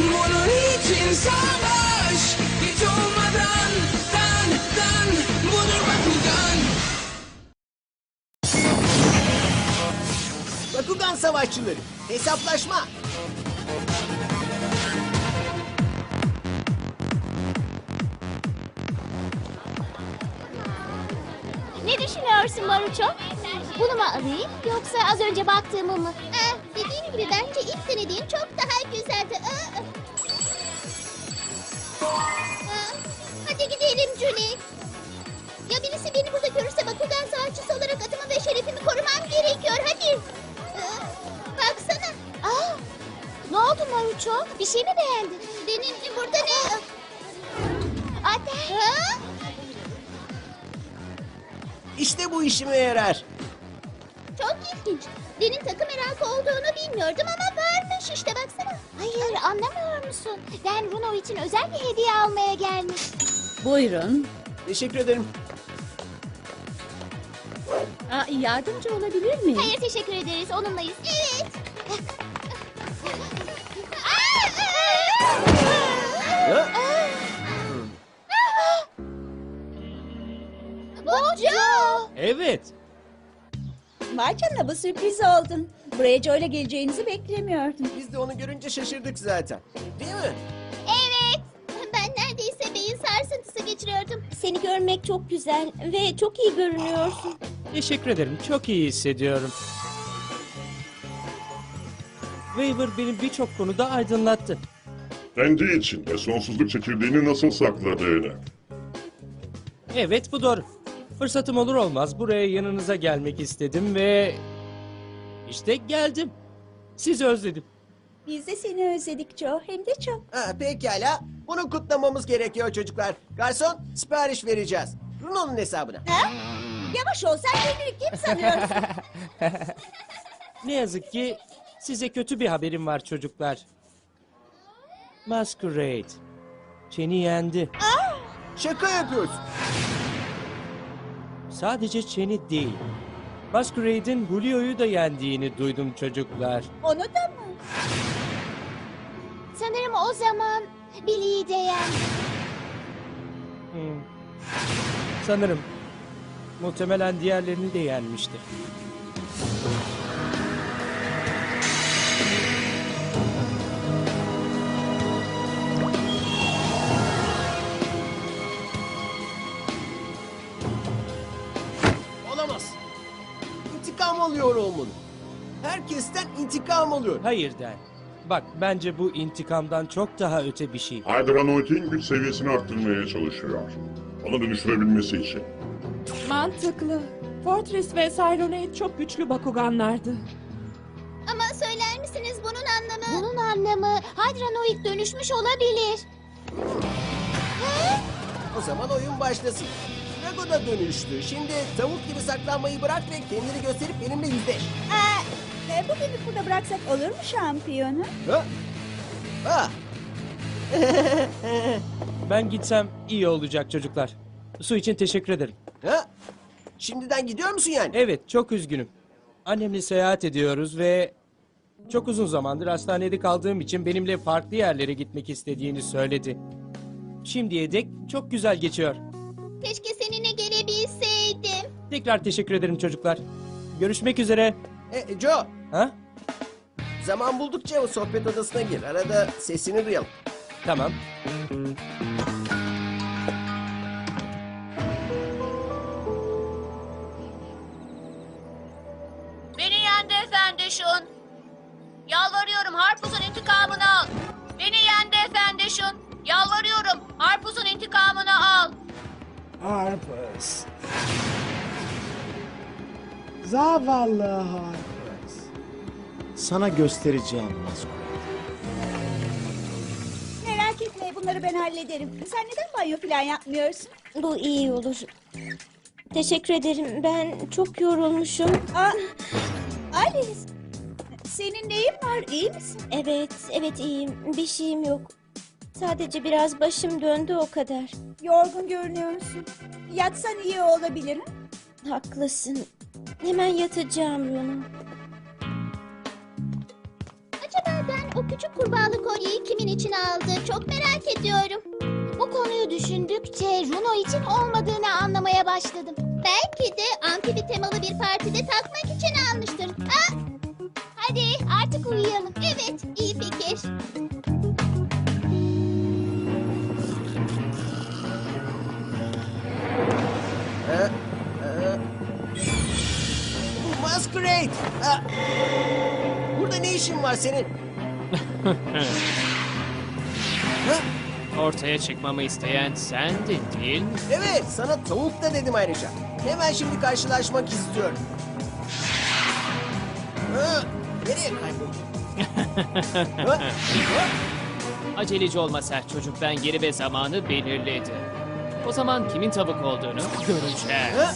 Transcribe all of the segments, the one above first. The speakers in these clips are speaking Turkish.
Bunun için savaş Hiç olmadan Dan dan Budur Bakugan Bakugan Savaşçıları, hesaplaşma. Ne düşünüyorsun Maruço? Bunu mu alayım yoksa az önce baktığımı mı? Ah, dediğim gibi bence ilk denediğim çok daha güzeldi. Hadi gidelim Julie. Ya birisi beni burada görürse Bakugan savaşçısı olarak adımı ve şerefimi korumam gerekiyor. Hadi. Baksana. Aa, ne oldu Maruço? Bir şey mi beğendin? Denin burada ne? Ha? İşte bu işime yarar. Çok ilginç. Den'in takım merakı olduğunu bilmiyordum ama varmış işte baksana. Hayır anlamıyor musun? Ben Runo için özel bir hediye almaya gelmiş. Buyurun. Teşekkür ederim. Aa, yardımcı olabilir miyim? Hayır teşekkür ederiz onunlayız. Evet. Vay canına bu sürpriz oldun. Buraya Joe'yla geleceğinizi beklemiyordum. Biz de onu görünce şaşırdık zaten. Değil mi? Evet. Ben neredeyse beyin sarsıntısı geçiriyordum. Seni görmek çok güzel ve çok iyi görünüyorsun. Teşekkür ederim. Çok iyi hissediyorum. Waver beni birçok konuda aydınlattı. Kendi için ve sonsuzluk çekirdeğini nasıl sakladığını. Evet bu doğru. Fırsatım olur olmaz buraya yanınıza gelmek istedim ve... işte geldim. Sizi özledim. Biz de seni özledik Joe hem de çok. Ha, pekala. Bunu kutlamamız gerekiyor çocuklar. Garson, sipariş vereceğiz. Bruno'nun hesabına. Yavaş ol sen kendini kim sanıyorsun? Ne yazık ki size kötü bir haberim var çocuklar. Masquerade. Çeni yendi. Şaka yapıyorsun. Sadece Çeni değil. Masquerade'in Julio'yu da yendiğini duydum çocuklar. Onu da mı? Sanırım o zaman Billy'yi de yendi. Hmm. Sanırım. Muhtemelen diğerlerini de yenmiştir. Alıyor olmalı. Herkesten intikam alıyor. Hayır Den. Bak bence bu intikamdan çok daha öte bir şey. Hydranoid'in güç seviyesini arttırmaya çalışıyor. Onu dönüştürebilmesi için. Mantıklı. Fortress ve Cyronade çok güçlü Bakuganlardı. Ama söyler misiniz bunun anlamı? Bunun anlamı Hydranoid dönüşmüş olabilir. O zaman oyun başlasın. Da dönüştü. Şimdi tavuk gibi saklanmayı bırak ve kendini gösterip benimle yüzleş. Aa, e, bugünü burada bıraksak olur mu şampiyonu? Ha? Ha? Ben gitsem iyi olacak çocuklar. Su için teşekkür ederim. Ha? Şimdiden gidiyor musun yani? Evet çok üzgünüm. Annemle seyahat ediyoruz ve çok uzun zamandır hastanede kaldığım için benimle farklı yerlere gitmek istediğini söyledi. Şimdiye dek çok güzel geçiyor. Keşke seninle. Tekrar teşekkür ederim çocuklar. Görüşmek üzere. E, Joe, Ha? zaman buldukça o sohbet odasına gir. Arada sesini duyalım. Tamam. Beni yendi efendi şun. Yalvarıyorum Harpuz'un intikamını al. Beni yendi efendi şun. Yalvarıyorum Harpuz'un intikamını al. Harpers. Zavallı Harpers. Sana göstereceğim Masquerade. Merak etme bunları ben hallederim. Sen neden banyo falan yapmıyorsun? Bu iyi olur. Teşekkür ederim. Ben çok yorulmuşum. Aa, Alice. Senin neyin var? İyi misin? Evet, evet iyiyim. Bir şeyim yok. Sadece biraz başım döndü o kadar. Yorgun görünüyorsun. Yatsan iyi olabilir. ha? Haklısın. Hemen yatacağım Luna. Acaba ben o küçük kurbağalı kolyeyi kimin için aldı? Çok merak ediyorum. Bu konuyu düşündükçe Runo için olmadığını anlamaya başladım. Belki de amfibi temalı bir partide takmak Masquerade! Ha! Burada ne işin var senin? ha? Ortaya çıkmamı isteyen sendin değil mi? Evet, sana tavuk da dedim ayrıca. Hemen şimdi karşılaşmak istiyorum. Ha? Nereye kayboldun? ha? Ha? Aceleci olma sert çocuk ben yeri ve zamanı belirledi. O zaman kimin tavuk olduğunu göreceğiz. Ha?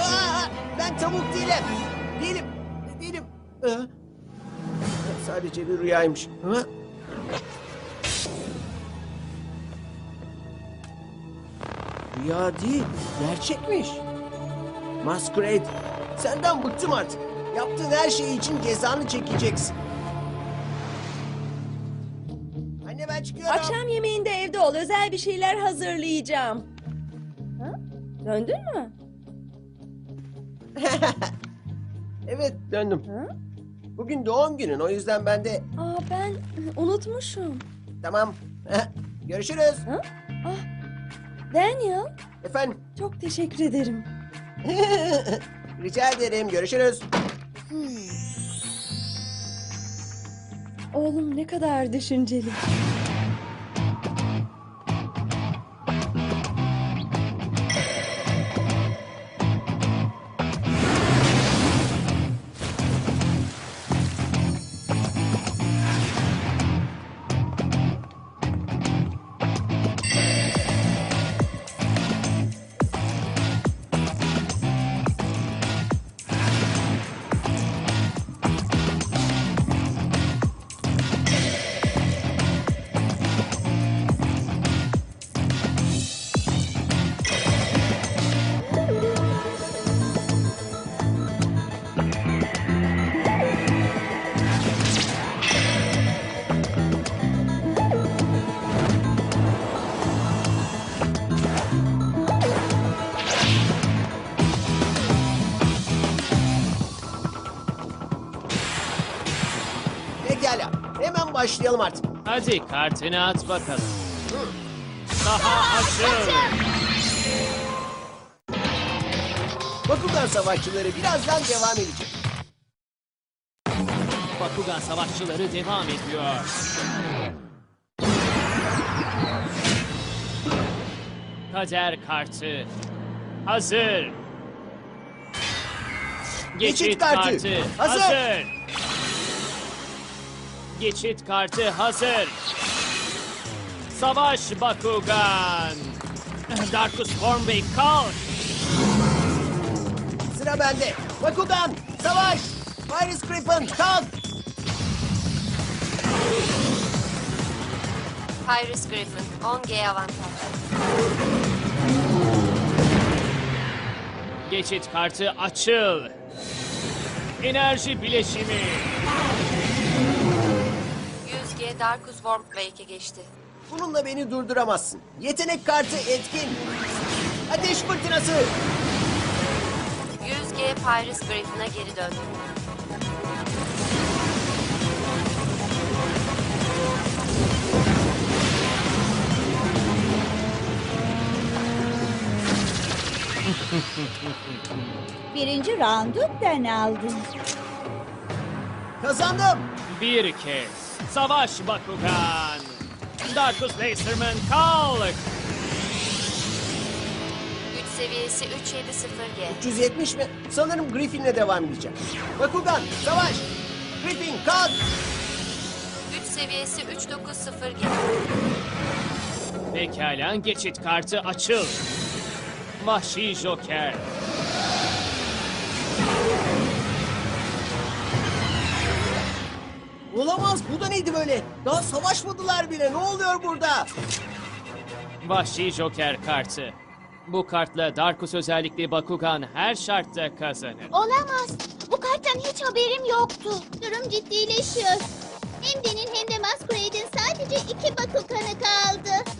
Aa, ben tavuk değilim. Değilim. Değilim. Ha? Sadece bir rüyaymış. Ha? Rüya değil, gerçekmiş. Masquerade, senden bıktım artık. Yaptığın her şey için cezanı çekeceksin. Anne ben çıkıyorum. Akşam yemeğinde evde ol. Özel bir şeyler hazırlayacağım. Ha? Döndün mü? Evet, döndüm. Ha? Bugün doğum günün, o yüzden ben de... Aa ben unutmuşum. Tamam. Görüşürüz. Daniel, Efendim, çok teşekkür ederim. rica ederim. Görüşürüz. Oğlum ne kadar düşünceli. Hemen başlayalım artık. Hadi kartını at bakalım. Daha açıl. Bakugan savaşçıları birazdan devam edecek. Bakugan savaşçıları devam ediyor. Kader kartı hazır. Geçit kartı, hazır. Geçit kartı hazır. Savaş Bakugan. Darkus Stormbay kalk. Sıra bende. Bakugan, savaş. Virus Griffin, kalk. Pyrus Griffin 10G avantaj. Geçit kartı açıl. Enerji bileşimi ve Darkus Wormquake'e geçti. Bununla beni durduramazsın. Yetenek kartı etkin. Ateş fırtınası. 100G Pyrus Griffin'a geri döndü. Birinci roundu ben aldım. Kazandım. Bir kez. Savaş Bakugan. Darkus Laserman kalk. Güç seviyesi 370G. 370 mi? Sanırım Griffin'le devam edeceğim. Bakugan, savaş. Griffin, kalk. Güç seviyesi 390G. Pekala geçit kartı açıl. Vahşi Joker. Olamaz, bu da neydi böyle? Daha savaşmadılar bile. Ne oluyor burada? Vahşi Joker kartı. Bu kartla Darkus özellikli Bakugan her şartta kazanır. Olamaz. Bu karttan hiç haberim yoktu. Durum ciddileşiyor. Hem Den'in hem de Masquerade'in sadece iki Bakugan'ı kaldı.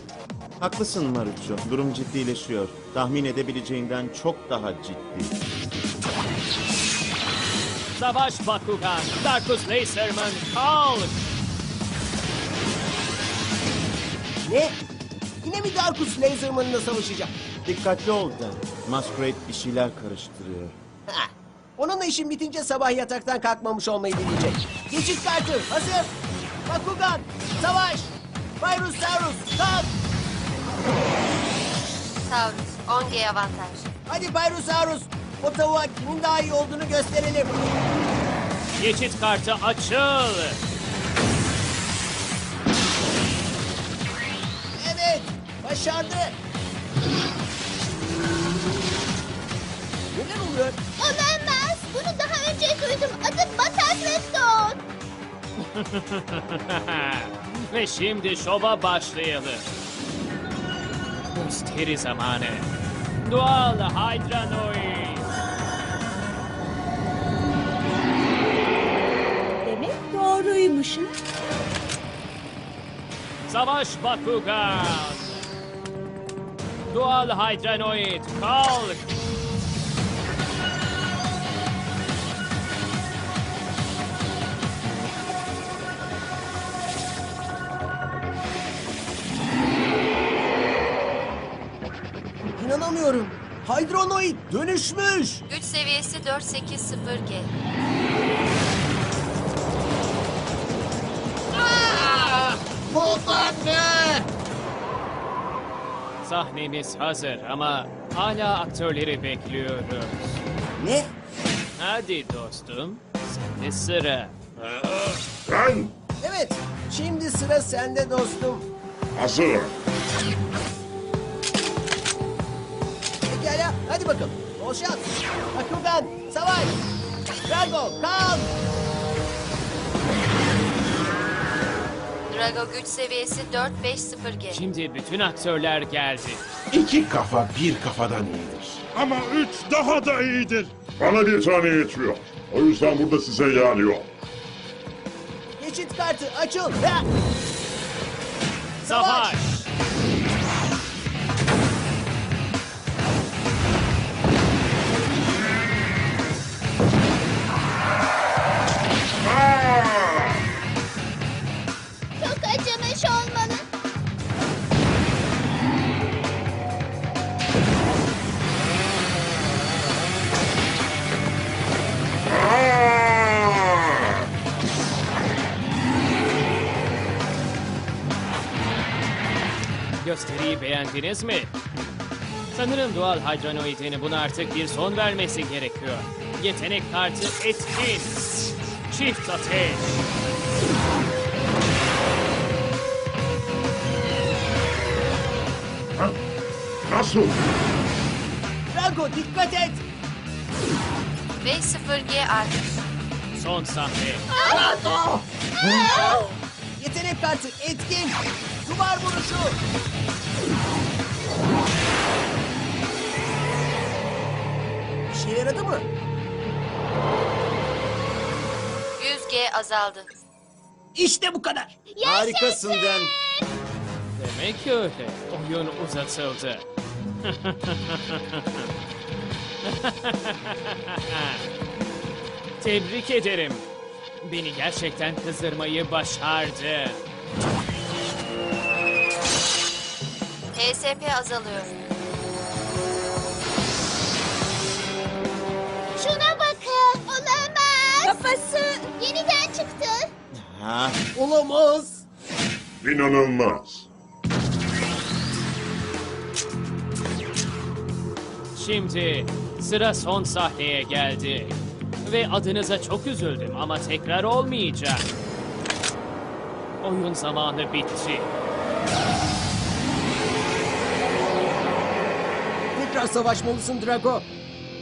Haklısın Marucho. Durum ciddileşiyor. Tahmin edebileceğinden çok daha ciddi. Savaş Bakugan. Darkus Laserman kalk. Ne? Yine mi Darkus Laserman'la savaşacak? Dikkatli ol Dan. Masquerade bir şeyler karıştırıyor. Ha. Onunla işin bitince sabah yataktan kalkmamış olmayı dileyecek. Geçit kartı hazır. Bakugan, savaş. Virus Taurus, kalk. Taurus 10G avantaj. Hadi Pyrosaurus. O tavuğa kimin daha iyi olduğunu gösterelim. Geçit kartı açıl. Evet, başardı. Neler oluyor? Olamaz. Bunu daha önce duydum. Adı Bataklık Don. Ve şimdi şova başlayalım. Musteri zamanı. Dual Hydranoid. Doğruymuş. ha? Savaş Bakugan. Dual Hydranoid kalk. İnanamıyorum. Hydronoid dönüşmüş. Güç seviyesi 480G. Sahnemiz hazır ama hala aktörleri bekliyoruz. Ne? Hadi dostum, sende sıra. Ben Evet, şimdi sıra sende dostum. hazırım. Pekala, hadi bakalım. Bol şans. Bakugan, savaş. Drago, kalk. Drago güç seviyesi 450G. Şimdi bütün aktörler geldi. İki kafa bir kafadan iyidir. Ama üç daha da iyidir. Bana bir tane yetiyor. O yüzden burada size yer yok. Geçit kartı açıl. Ha! Savaş! Gösteriyi beğendiniz mi? Sanırım doğal Hydranoid'in buna artık bir son vermesi gerekiyor. Yetenek kartı etkin. Çift ateş. Ha? Nasıl? Drago dikkat et. 5-0G artış. Son sahne. Yetenek kartı etkin. Duvar vuruşu. İşe yaradı mı? 100G azaldı. İşte bu kadar. Harikasın Dan. Demek öyle. Oyun uzatıldı. Tebrik ederim. Beni gerçekten kızdırmayı başardı. ESP azalıyor. Şuna bakın. Olamaz. Kafası. Yeniden çıktı. Ha, olamaz. İnanılmaz. Şimdi sıra son sahneye geldi. Ve adınıza çok üzüldüm ama tekrar olmayacak. Oyun zamanı bitti. Tekrar savaşmalısın Drago.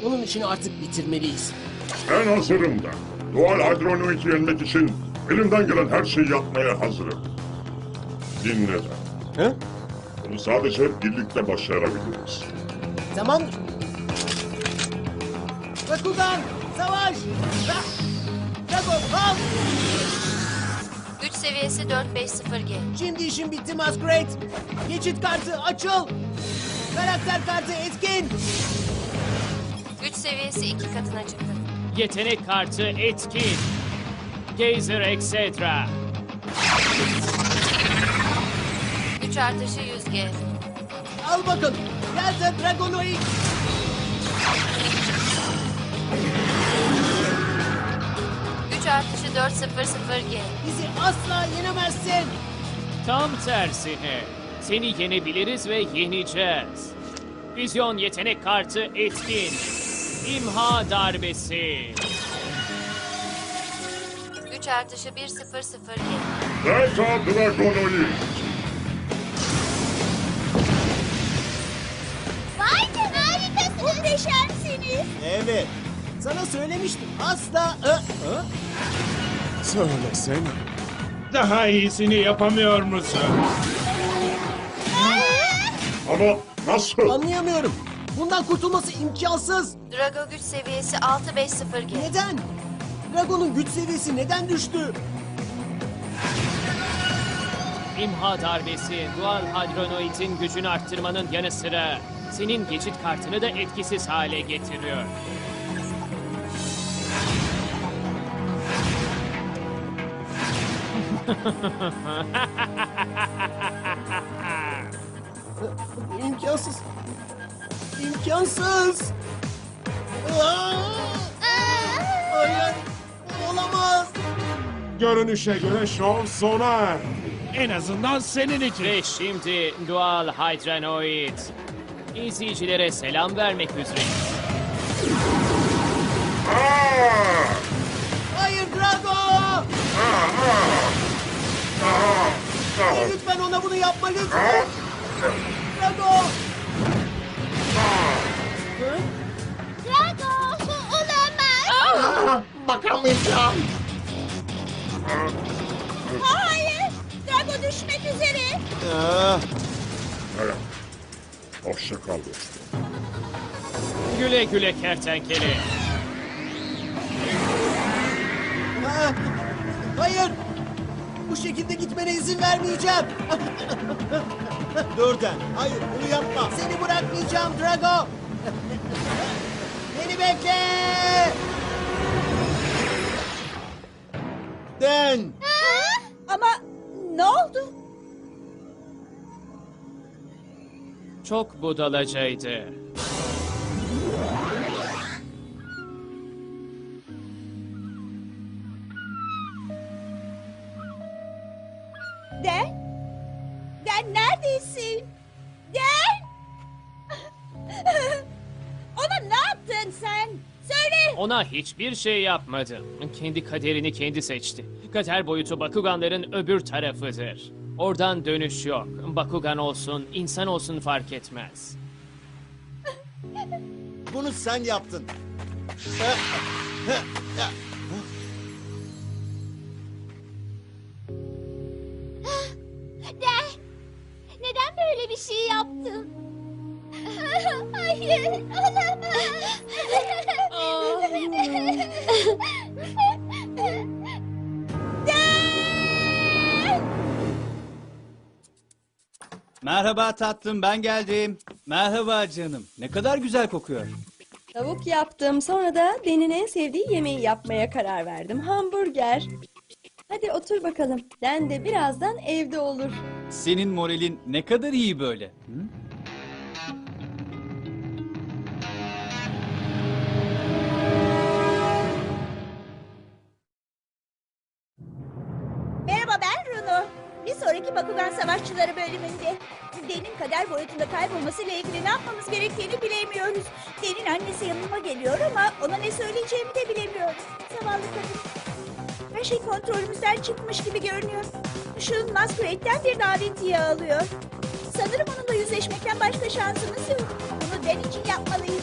Onun işini artık bitirmeliyiz. Ben hazırım da. Doğal hadronoidi yenmek için elimden gelen her şeyi yapmaya hazırım. Dinle de. He? Bunu sadece birlikte başarabiliriz. Tamamdır. Bakugan, savaş! Ha! Drago, al! Güç seviyesi 450G. Şimdi işin bitti Masquerade. Geçit kartı açıl. Karakter kartı etkin. Güç seviyesi iki katına çıktı. Yetenek kartı etkin. Geyser etc. Güç artışı 100G. Al bakın. Delta Dragonoid. Güç artışı 400G. Bizi asla yenemezsin. Tam tersine. Seni yenebiliriz ve yeneceğiz. Vizyon yetenek kartı etkin. İmha darbesi. Güç artışı 100G. Delta Dragonoid. Vay canına harikasınız. Muhteşemsiniz. evet. Sana söylemiştim. Asla... Ö, ö. Söylesene. Daha iyisini yapamıyor musun? Ama nasıl? Anlayamıyorum. Bundan kurtulması imkansız. Drago güç seviyesi 650G. Neden? Dragon'un güç seviyesi neden düştü? İmha darbesi dual hadronoidin gücünü arttırmanın yanı sıra senin geçit kartını da etkisiz hale getiriyor. İmkansız. İmkansız. Aa! Hayır. Olamaz. Görünüşe göre şov sona erdi. En azından senin için. Ve şimdi dual hadronoid izleyicilere selam vermek üzere. Hayır Drago. Lütfen ona bunu yapma lütfen. Drago. Drago olamaz. Bakamayacağım. Hayır. Drago düşmek üzere. Ah, Evet. Hoşça kal dostum. Güle güle kertenkele. Ha, Hayır. Bu şekilde gitmene izin vermeyeceğim. dur Den. Hayır bunu yapma. Seni bırakmayacağım Drago. Beni bekle. Den. Ama ne oldu? Çok budalacaydı. Hiçbir şey yapmadım. Kendi kaderini kendi seçti. Kader boyutu Bakuganların öbür tarafıdır. Oradan dönüş yok. Bakugan olsun, insan olsun fark etmez. Bunu sen yaptın. Merhaba tatlım ben geldim. Merhaba canım. Ne kadar güzel kokuyor. Tavuk yaptım. Sonra da Den'in en sevdiği yemeği yapmaya karar verdim. Hamburger. Hadi otur bakalım. Den de birazdan evde olur. Senin moralin ne kadar iyi böyle. Hı? Bakugan Savaşçıları bölümünde. Den'in kader boyutunda kaybolmasıyla ilgili ne yapmamız gerektiğini bilemiyoruz. Den'in annesi yanıma geliyor ama ona ne söyleyeceğimi de bilemiyorum. Zavallı kadın. Her şey kontrolümüzden çıkmış gibi görünüyor. Şun Masquerade'den bir davetiye alıyor. Sanırım onunla yüzleşmekten başka şansımız yok. Bunu Den için yapmalıyız.